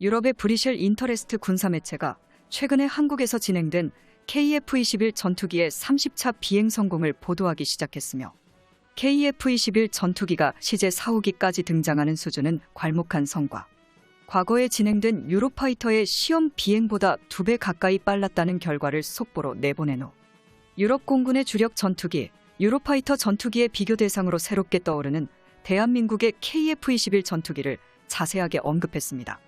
유럽의 브리셸 인터레스트 군사 매체가 최근에 한국에서 진행된 KF-21 전투기의 30차 비행 성공을 보도하기 시작했으며 KF-21 전투기가 시제 4호기까지 등장하는 수준은 괄목한 성과. 과거에 진행된 유로파이터의 시험 비행보다 두 배 가까이 빨랐다는 결과를 속보로 내보내노. 유럽 공군의 주력 전투기, 유로파이터 전투기의 비교 대상으로 새롭게 떠오르는 대한민국의 KF-21 전투기를 자세하게 언급했습니다.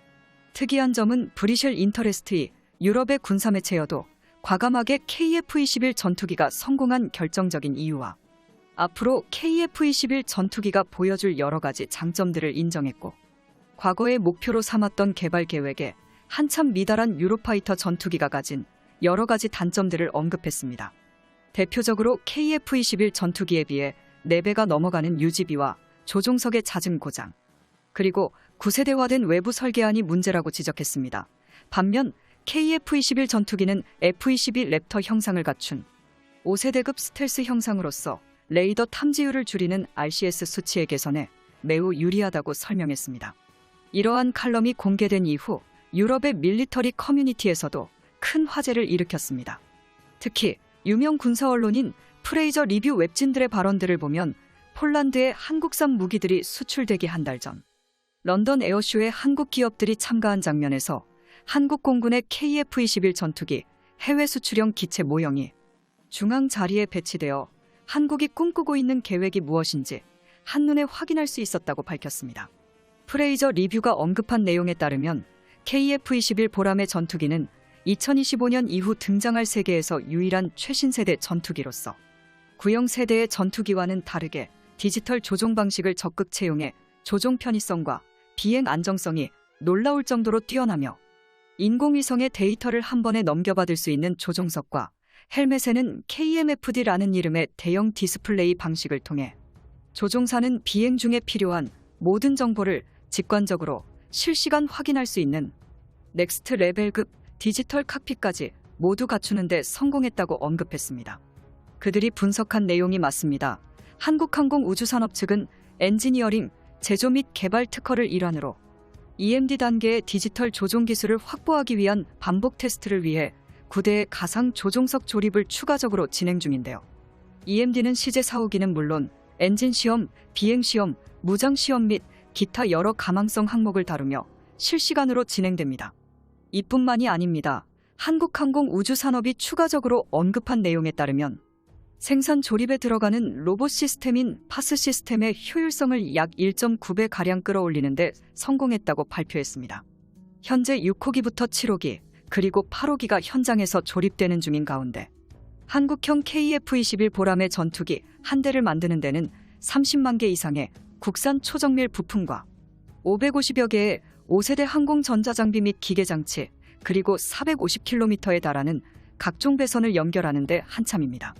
특이한 점은 브리셸 인터레스트이 유럽의 군사 매체여도 과감하게 KF-21 전투기가 성공한 결정적인 이유와 앞으로 KF-21 전투기가 보여줄 여러 가지 장점들을 인정했고 과거의 목표로 삼았던 개발 계획에 한참 미달한 유로파이터 전투기가 가진 여러 가지 단점들을 언급했습니다. 대표적으로 KF-21 전투기에 비해 4배가 넘어가는 유지비와 조종석의 잦은 고장, 그리고 구세대화된 외부 설계안이 문제라고 지적했습니다. 반면 KF-21 전투기는 F-22 랩터 형상을 갖춘 5세대급 스텔스 형상으로서 레이더 탐지율을 줄이는 RCS 수치의 개선에 매우 유리하다고 설명했습니다. 이러한 칼럼이 공개된 이후 유럽의 밀리터리 커뮤니티에서도 큰 화제를 일으켰습니다. 특히 유명 군사 언론인 프레이저 리뷰 웹진들의 발언들을 보면 폴란드에 한국산 무기들이 수출되기 한 달 전 런던 에어쇼에 한국 기업들이 참가한 장면에서 한국 공군의 KF-21 전투기 해외 수출형 기체 모형이 중앙 자리에 배치되어 한국이 꿈꾸고 있는 계획이 무엇인지 한눈에 확인할 수 있었다고 밝혔습니다. 프레이저 리뷰가 언급한 내용에 따르면 KF-21 보람의 전투기는 2025년 이후 등장할 세계에서 유일한 최신 세대 전투기로서 구형 세대의 전투기와는 다르게 디지털 조종 방식을 적극 채용해 조종 편의성과 비행 안정성이 놀라울 정도로 뛰어나며 인공위성의 데이터를 한 번에 넘겨받을 수 있는 조종석과 헬멧에는 KMFD라는 이름의 대형 디스플레이 방식을 통해 조종사는 비행 중에 필요한 모든 정보를 직관적으로 실시간 확인할 수 있는 넥스트 레벨급 디지털 칵핏까지 모두 갖추는데 성공했다고 언급했습니다. 그들이 분석한 내용이 맞습니다. 한국항공우주산업 측은 엔지니어링, 제조 및 개발 특허를 일환으로 EMD 단계의 디지털 조종 기술을 확보하기 위한 반복 테스트를 위해 9대의 가상 조종석 조립을 추가적으로 진행 중인데요. EMD는 시제 사후기는 물론 엔진 시험, 비행 시험, 무장 시험 및 기타 여러 가망성 항목을 다루며 실시간으로 진행됩니다. 이뿐만이 아닙니다. 한국항공우주산업이 추가적으로 언급한 내용에 따르면 생산 조립에 들어가는 로봇 시스템인 파스 시스템의 효율성을 약 1.9배 가량 끌어올리는데 성공했다고 발표했습니다. 현재 6호기부터 7호기 그리고 8호기가 현장에서 조립되는 중인 가운데 한국형 KF-21 보람의 전투기 한 대를 만드는 데는 30만 개 이상의 국산 초정밀 부품과 550여 개의 5세대 항공 전자장비 및 기계장치 그리고 450km에 달하는 각종 배선을 연결하는 데 한참입니다.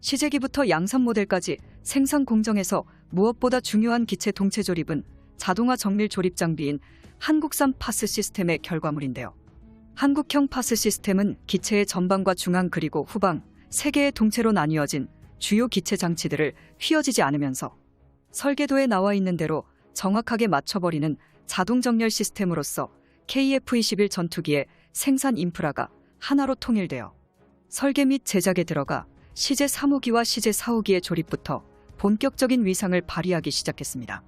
시제기부터 양산 모델까지 생산 공정에서 무엇보다 중요한 기체 동체 조립은 자동화 정밀 조립 장비인 한국산 파스 시스템의 결과물인데요. 한국형 파스 시스템은 기체의 전방과 중앙 그리고 후방 세 개의 동체로 나뉘어진 주요 기체 장치들을 휘어지지 않으면서 설계도에 나와 있는 대로 정확하게 맞춰버리는 자동 정렬 시스템으로서 KF-21 전투기의 생산 인프라가 하나로 통일되어 설계 및 제작에 들어가 시제 3호기와 시제 4호기의 조립부터 본격적인 위상을 발휘하기 시작했습니다.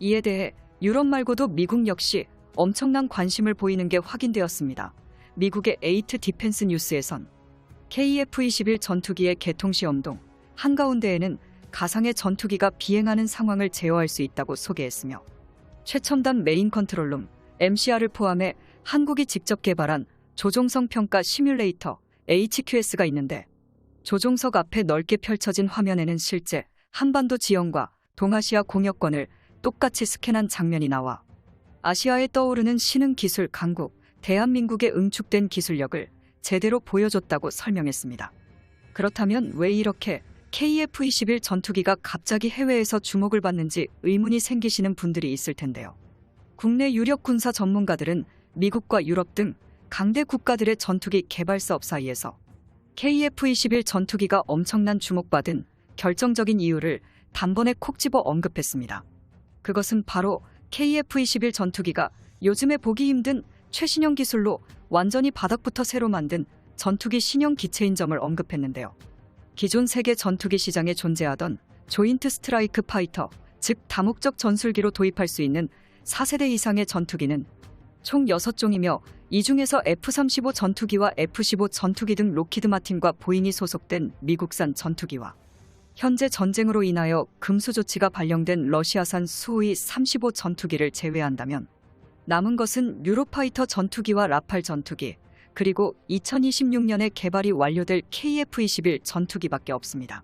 이에 대해 유럽 말고도 미국 역시 엄청난 관심을 보이는 게 확인되었습니다. 미국의 에이트 디펜스 뉴스에선 KF-21 전투기의 개통 시험 동 한가운데에는 가상의 전투기가 비행하는 상황을 제어할 수 있다고 소개했으며 최첨단 메인 컨트롤룸 MCR을 포함해 한국이 직접 개발한 조종성 평가 시뮬레이터 HQS가 있는데 조종석 앞에 넓게 펼쳐진 화면에는 실제 한반도 지형과 동아시아 공역권을 똑같이 스캔한 장면이 나와 아시아에 떠오르는 신흥 기술 강국 대한민국의 응축된 기술력을 제대로 보여줬다고 설명했습니다. 그렇다면 왜 이렇게 KF-21 전투기가 갑자기 해외에서 주목을 받는지 의문이 생기시는 분들이 있을 텐데요. 국내 유력 군사 전문가들은 미국과 유럽 등 강대 국가들의 전투기 개발 사업 사이에서 KF-21 전투기가 엄청난 주목받은 결정적인 이유를 단번에 콕 집어 언급했습니다. 그것은 바로 KF-21 전투기가 요즘에 보기 힘든 최신형 기술로 완전히 바닥부터 새로 만든 전투기 신형 기체인 점을 언급했는데요. 기존 세계 전투기 시장에 존재하던 조인트 스트라이크 파이터, 즉 다목적 전술기로 도입할 수 있는 4세대 이상의 전투기는 총 6종이며 이 중에서 F-35 전투기와 F-15 전투기 등 로키드 마틴과 보잉이 소속된 미국산 전투기와 현재 전쟁으로 인하여 금수 조치가 발령된 러시아산 수호이 35 전투기를 제외한다면 남은 것은 유로파이터 전투기와 라팔 전투기 그리고 2026년에 개발이 완료될 KF-21 전투기밖에 없습니다.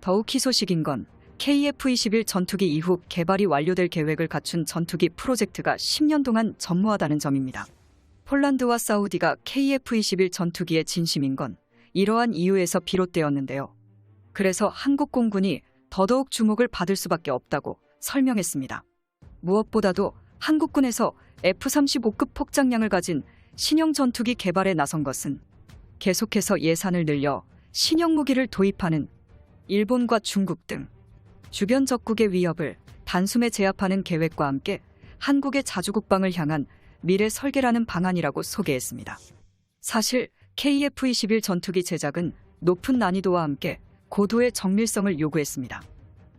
더욱 희소식인 건 KF-21 전투기 이후 개발이 완료될 계획을 갖춘 전투기 프로젝트가 10년 동안 전무하다는 점입니다. 폴란드와 사우디가 KF-21 전투기의 진심인 건 이러한 이유에서 비롯되었는데요. 그래서 한국 공군이 더더욱 주목을 받을 수밖에 없다고 설명했습니다. 무엇보다도 한국군에서 F-35급 폭장량을 가진 신형 전투기 개발에 나선 것은 계속해서 예산을 늘려 신형 무기를 도입하는 일본과 중국 등 주변 적국의 위협을 단숨에 제압하는 계획과 함께 한국의 자주국방을 향한 미래 설계라는 방안이라고 소개했습니다. 사실 KF-21 전투기 제작은 높은 난이도와 함께 고도의 정밀성을 요구했습니다.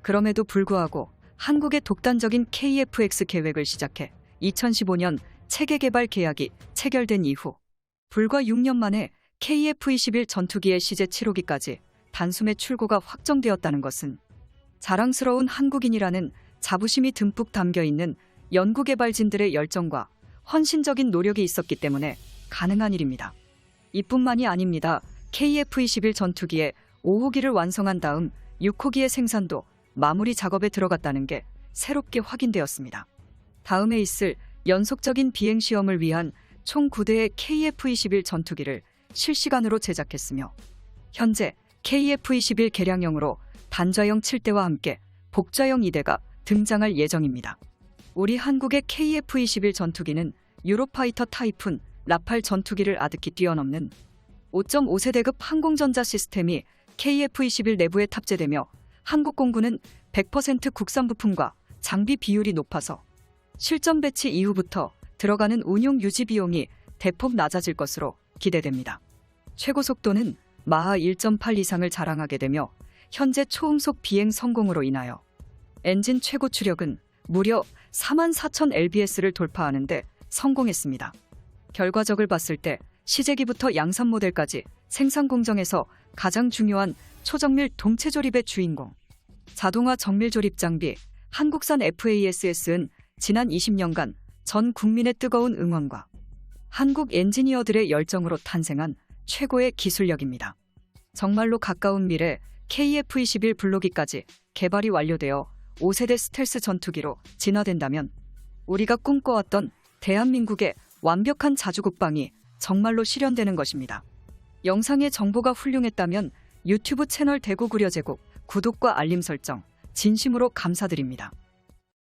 그럼에도 불구하고 한국의 독단적인 KF-X 계획을 시작해 2015년 체계 개발 계약이 체결된 이후 불과 6년 만에 KF-21 전투기의 시제 7호기까지 단숨에 출고가 확정되었다는 것은 자랑스러운 한국인이라는 자부심이 듬뿍 담겨 있는 연구개발진들의 열정과 헌신적인 노력이 있었기 때문에 가능한 일입니다. 이뿐만이 아닙니다. KF-21 전투기의 5호기를 완성한 다음 6호기의 생산도 마무리 작업에 들어갔다는 게 새롭게 확인되었습니다. 다음에 있을 연속적인 비행 시험을 위한 총 9대의 KF-21 전투기를 실시간으로 제작했으며 현재 KF-21 개량형으로 단좌형 7대와 함께 복좌형 2대가 등장할 예정입니다. 우리 한국의 KF-21 전투기는 유로파이터 타이푼 라팔 전투기를 아득히 뛰어넘는 5.5세대급 항공전자 시스템이 KF-21 내부에 탑재되며 한국 공군은 100% 국산 부품과 장비 비율이 높아서 실전 배치 이후부터 들어가는 운용 유지 비용이 대폭 낮아질 것으로 기대됩니다. 최고 속도는 마하 1.8 이상을 자랑하게 되며 현재 초음속 비행 성공으로 인하여 엔진 최고 추력은 무려 44,000 lbs를 돌파하는데 성공했습니다. 결과적을 봤을 때 시제기부터 양산 모델까지 생산 공정에서 가장 중요한 초정밀 동체 조립의 주인공 자동화 정밀 조립 장비 한국산 FASS는 지난 20년간 전 국민의 뜨거운 응원과 한국 엔지니어들의 열정으로 탄생한 최고의 기술력입니다. 정말로 가까운 미래 KF-21 블로기까지 개발이 완료되어 5세대 스텔스 전투기로 진화된다면 우리가 꿈꿔왔던 대한민국의 완벽한 자주국방이 정말로 실현되는 것입니다. 영상의 정보가 훌륭했다면 유튜브 채널 대구 구려제국 구독과 알림 설정 진심으로 감사드립니다.